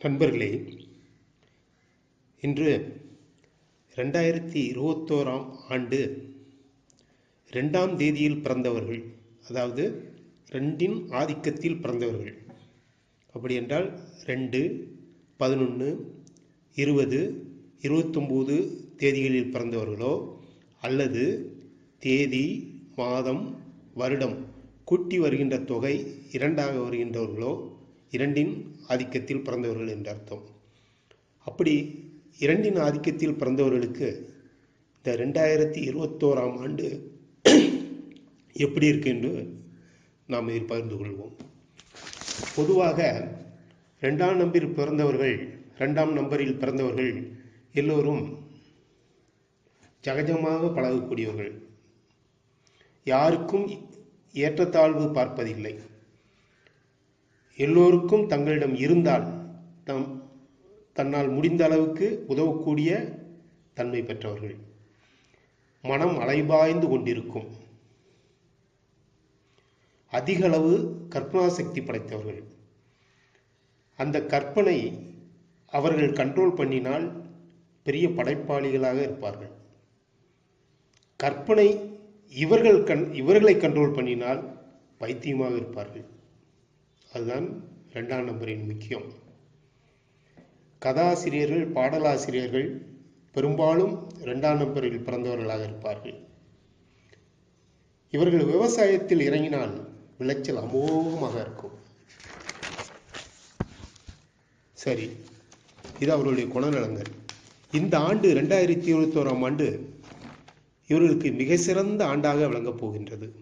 நண்பர்களே இன்று ரெண்டாயிரத்தி இருபத்தோராம் ஆண்டு ரெண்டாம் தேதியில் பிறந்தவர்கள் அதாவது ரெண்டின் ஆதிக்கத்தில் பிறந்தவர்கள். அப்படி என்றால் ரெண்டு பதினொன்று இருபது இருபத்தொம்போது தேதிகளில் பிறந்தவர்களோ அல்லது தேதி மாதம் வருடம் கூட்டி வருகின்ற தொகை இரண்டாக வருகின்றவர்களோ இரண்டின் ஆதிக்கத்தில் பிறந்தவர்கள் என்று அர்த்தம். அப்படி இரண்டின் ஆதிக்கத்தில் பிறந்தவர்களுக்கு இந்த ரெண்டாயிரத்தி இருபத்தோராம் ஆண்டு எப்படி இருக்கு என்று நாம் இதில் பகிர்ந்து கொள்வோம். பொதுவாக ரெண்டாம் நம்பரில் பிறந்தவர்கள் ரெண்டாம் நம்பரில் பிறந்தவர்கள் எல்லோரும் சகஜமாக பழகக்கூடியவர்கள். யாருக்கும் ஏற்றத்தாழ்வு பார்ப்பதில்லை. எல்லோருக்கும் தங்களிடம் இருந்தால் தம் தன்னால் முடிந்த அளவுக்கு உதவக்கூடிய தன்மை பெற்றவர்கள். மனம் அலைபாய்ந்து கொண்டிருக்கும். அதிகளவு கற்பனா சக்தி படைத்தவர்கள். அந்த கற்பனை அவர்கள் கண்ட்ரோல் பண்ணினால் பெரிய படைப்பாளிகளாக இருப்பார்கள். கற்பனை இவர்கள் கண் இவர்களை கண்ட்ரோல் பண்ணினால் பைத்தியமாக இருப்பார்கள். அதுதான் ரெண்டாம் நம்பரின் முக்கியம். கதாசிரியர்கள் பாடலாசிரியர்கள் பெரும்பாலும் ரெண்டாம் நம்பரில் பிறந்தவர்களாக இருப்பார்கள். இவர்கள் விவசாயத்தில் இறங்கினால் விளைச்சல் அமோகமாக இருக்கும். சரி இது அவர்களுடைய குணநலங்கள் இந்த ஆண்டு ரெண்டாயிரத்தி இருபத்தோராம் ஆண்டு இவர்களுக்கு மிக சிறந்த ஆண்டாக விளங்கப் போகின்றது.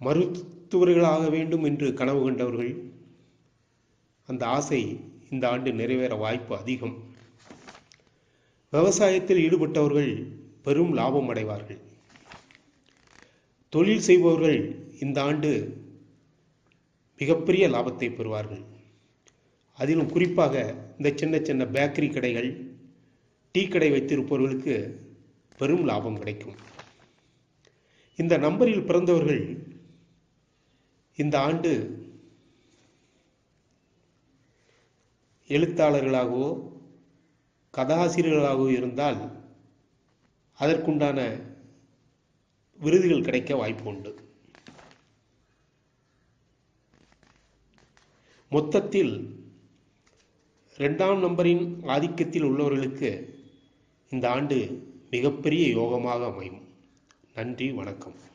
மருத் மருத்துவர்களாக வேண்டும் என்று கனவு கண்டவர்கள் அந்த ஆசை இந்த ஆண்டு நிறைவேற வாய்ப்பு அதிகம். விவசாயத்தில் ஈடுபட்டவர்கள் பெரும் லாபம் அடைவார்கள். தொழில் செய்பவர்கள் இந்த ஆண்டு மிகப்பெரிய லாபத்தை பெறுவார்கள். அதிலும் குறிப்பாக இந்த சின்ன சின்ன பேக்கரி கடைகள் டீ கடை வைத்திருப்பவர்களுக்கு பெரும் லாபம் கிடைக்கும். இந்த நம்பரில் பிறந்தவர்கள் இந்த ஆண்டு எழுத்தாளர்களாகவோ கதாசிரியர்களாகவோ இருந்தால் அதற்குண்டான விருதுகள் கிடைக்க வாய்ப்பு உண்டு. மொத்தத்தில் ரெண்டாம் நம்பரின் ஆதிக்கத்தில் உள்ளவர்களுக்கு இந்த ஆண்டு மிகப்பெரிய யோகமாக அமையும். நன்றி வணக்கம்.